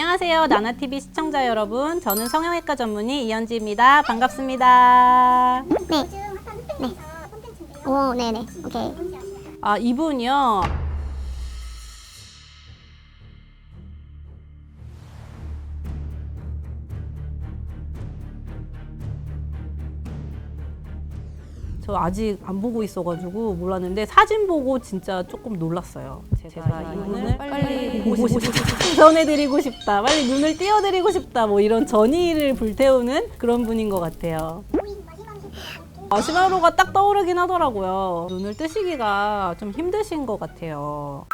안녕하세요. 나나TV 시청자 여러분. 저는 성형외과 전문의 이현지입니다. 반갑습니다. 네. 네. 오, 네네. 오케이. 아, 이분이요. 저 아직 안 보고 있어가지고 몰랐는데 사진 보고 진짜 조금 놀랐어요. 제가 이분을 빨리 보고 싶다, 전해드리고 싶다, 빨리 눈을 띄워드리고 싶다, 뭐 이런 전의를 불태우는 그런 분인 것 같아요. 마시마로가 딱 떠오르긴 하더라고요. 눈을 뜨시기가 좀 힘드신 것 같아요.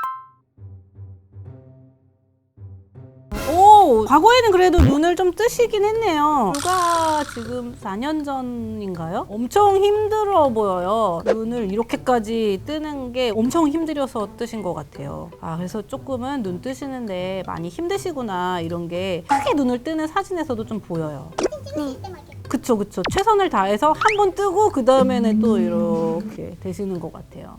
오, 과거에는 그래도 눈을 좀 뜨시긴 했네요. 불과 지금 4년 전인가요? 엄청 힘들어 보여요. 눈을 이렇게까지 뜨는 게 엄청 힘들어서 뜨신 것 같아요. 아, 그래서 조금은 눈 뜨시는데 많이 힘드시구나 이런 게 크게 눈을 뜨는 사진에서도 좀 보여요. 그쵸, 그쵸. 최선을 다해서 한 번 뜨고 그 다음에는 또 이렇게 되시는 것 같아요.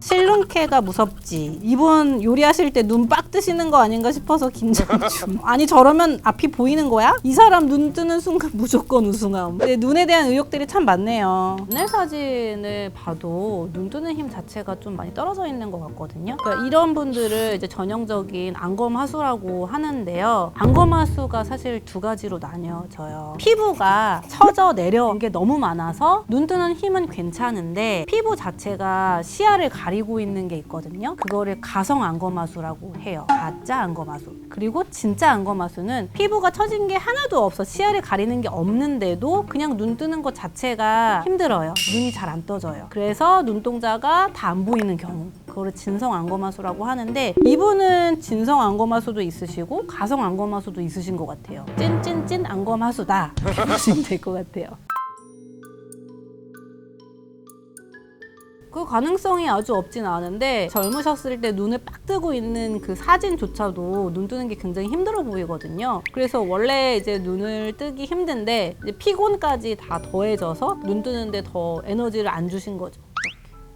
실눈캐가 무섭지. 이분 요리하실 때 눈 빡 뜨시는 거 아닌가 싶어서 긴장 중. 아니 저러면 앞이 보이는 거야? 이 사람 눈 뜨는 순간 무조건 우승함. 근데 눈에 대한 의혹들이 참 많네요. 옛날 사진을 봐도 눈 뜨는 힘 자체가 좀 많이 떨어져 있는 것 같거든요. 그러니까 이런 분들을 이제 전형적인 안검하수라고 하는데요. 안검하수가 사실 두 가지로 나뉘어져요. 피부가 처져 내려온 게 너무 많아서 눈 뜨는 힘은 괜찮은데 피부 자체가 시야를 가 리고 있는 게 있거든요. 그거를 가성 안검하수라고 해요. 가짜 안검하수. 그리고 진짜 안검하수는 피부가 처진 게 하나도 없어. 시야를 가리는 게 없는데도 그냥 눈 뜨는 것 자체가 힘들어요. 눈이 잘 안 떠져요. 그래서 눈동자가 다 안 보이는 경우. 그거를 진성 안검하수라고 하는데 이분은 진성 안검하수도 있으시고 가성 안검하수도 있으신 것 같아요. 찐찐찐 안검하수다. 보시면 될 것 같아요. 그 가능성이 아주 없진 않은데 젊으셨을 때 눈을 빡 뜨고 있는 그 사진조차도 눈 뜨는 게 굉장히 힘들어 보이거든요. 그래서 원래 이제 눈을 뜨기 힘든데 피곤까지 다 더해져서 눈 뜨는데 더 에너지를 안 주신 거죠.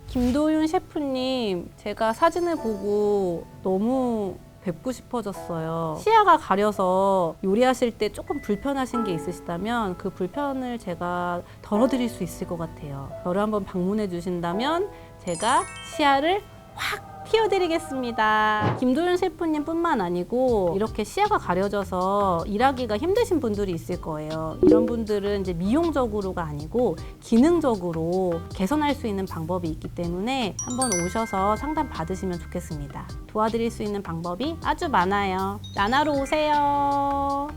김도윤 셰프님, 제가 사진을 보고 너무 뵙고 싶어졌어요. 시야가 가려서 요리하실 때 조금 불편하신 게 있으시다면 그 불편을 제가 덜어드릴 수 있을 것 같아요. 저를 한번 방문해 주신다면 제가 시야를 확 띄워드리겠습니다. 김도윤 셰프님 뿐만 아니고 이렇게 시야가 가려져서 일하기가 힘드신 분들이 있을 거예요. 이런 분들은 이제 미용적으로가 아니고 기능적으로 개선할 수 있는 방법이 있기 때문에 한번 오셔서 상담 받으시면 좋겠습니다. 도와드릴 수 있는 방법이 아주 많아요. 나나로 오세요.